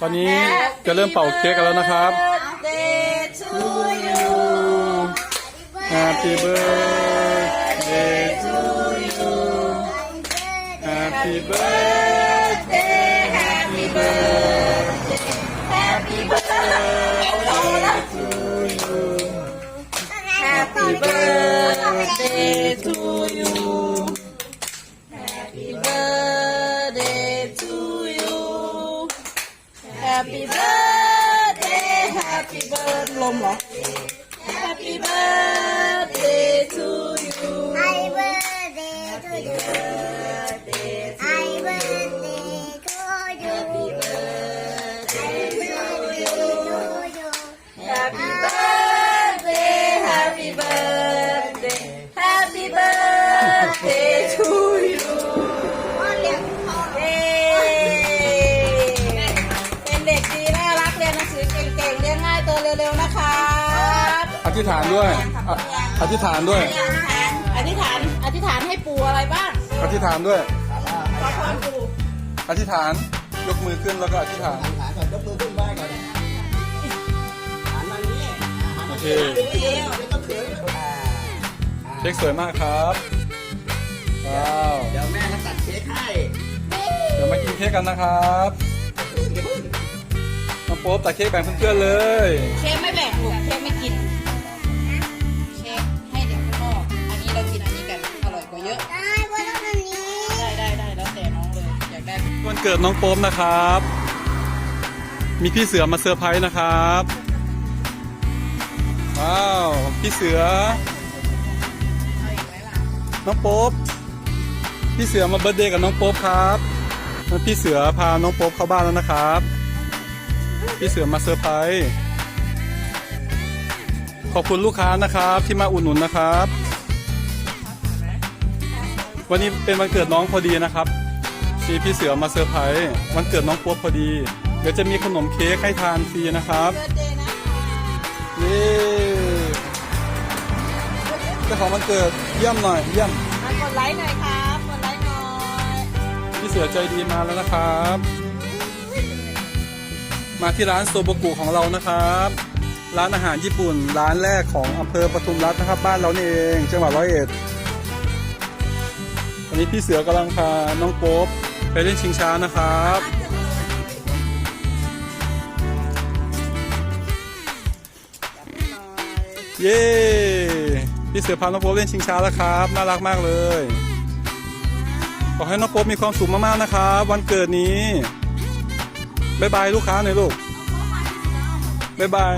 ตอนนี้จะเริ่มเป่าเค้กกันแล้วนะครับ Birthday to you Happy birthday to you Happy birthday Happy birthday Happy birthday ลมเหรอ Happy birthday to you Happy birthday to you. เรียนง่ายโตเร็วๆนะครับอธิษฐานด้วยอะอธิษฐานด้วย อธิษฐาน อธิษฐานให้ปู่อะไรบ้าง อธิษฐานด้วย ขอพรปู่ อธิษฐาน ยกมือขึ้นแล้วก็อธิษฐานหาก่อนยกมือขึ้นไหว้ก่อนหันมานี้หันโอมาเคเดี๋ยวไม่ต้องเขินอ่าอ่าเค้กสวยมากครับว้าว เดี๋ยวแม่ก็ตัดเค้กให้ เดี๋ยวมากินเค้กกันนะครับน้อง โป๊ปตัดเค้กแบ่งเพื่อนๆเลยเค้กไม่แบ่งลูกเค้กไม่กินเค้กให้เด็กข้างนอก อันนี้เรากินอันนี้กันอร่อยกว่าเยอะ ได้ได้ได้แล้วแต่น้องเลยอยากได้วันเกิดน้องโป๊ปนะครับ มีพี่เสือมาเซอร์ไพรส์นะครับ ว้าว พี่เสือ เอาอีกไหมล่ะน้องโป๊ปพี่เสือมาเบิร์ธเดย์กับน้องโป๊ปครับแล้วพี่เสือพาน้องโป๊ปเข้าบ้านแล้วนะครับ พี่เสือมาเซอร์ไพรส์ขอบคุณลูกค้านะครับ ที่มาอุดหนุนนะครับ วันนี้เป็นวันเกิดน้องพอดีนะครับที่พี่เสือมาเซอร์ไพรส์วันเกิดน้องโป๊ปพอดี เดี๋ยวจะมีขนมเค้กให้ทานฟรีนะครับเบิร์ดเดย์นะคะนี่เจ้าของวันเกิดเยี่ยมหน่อยเยี่ยมมากดไลค์หน่อยครับกดไลค์หน่อยพี่เสือใจดีมาแล้วนะครับ มาที่ร้านโซบกุของเรานะครับ ร้านอาหารญี่ปุ่น ร้านแรกของอำเภอปทุมรัฐนะครับ บ้านเรานี่เองจังหวัดร้อยเอ็ดวันนี้พี่เสือกำลังพาน้องโป๊ปไปเล่นชิงช้านะครับเย้พี่เสือพาน้องโป๊ปเล่นชิงช้าแล้วครับ น่ารักมากเลย ขอให้น้องโป๊ปมีความสุขมากๆนะครับ วันเกิดนี้ บายบายลูกค้าหน่อยลูกบายบาย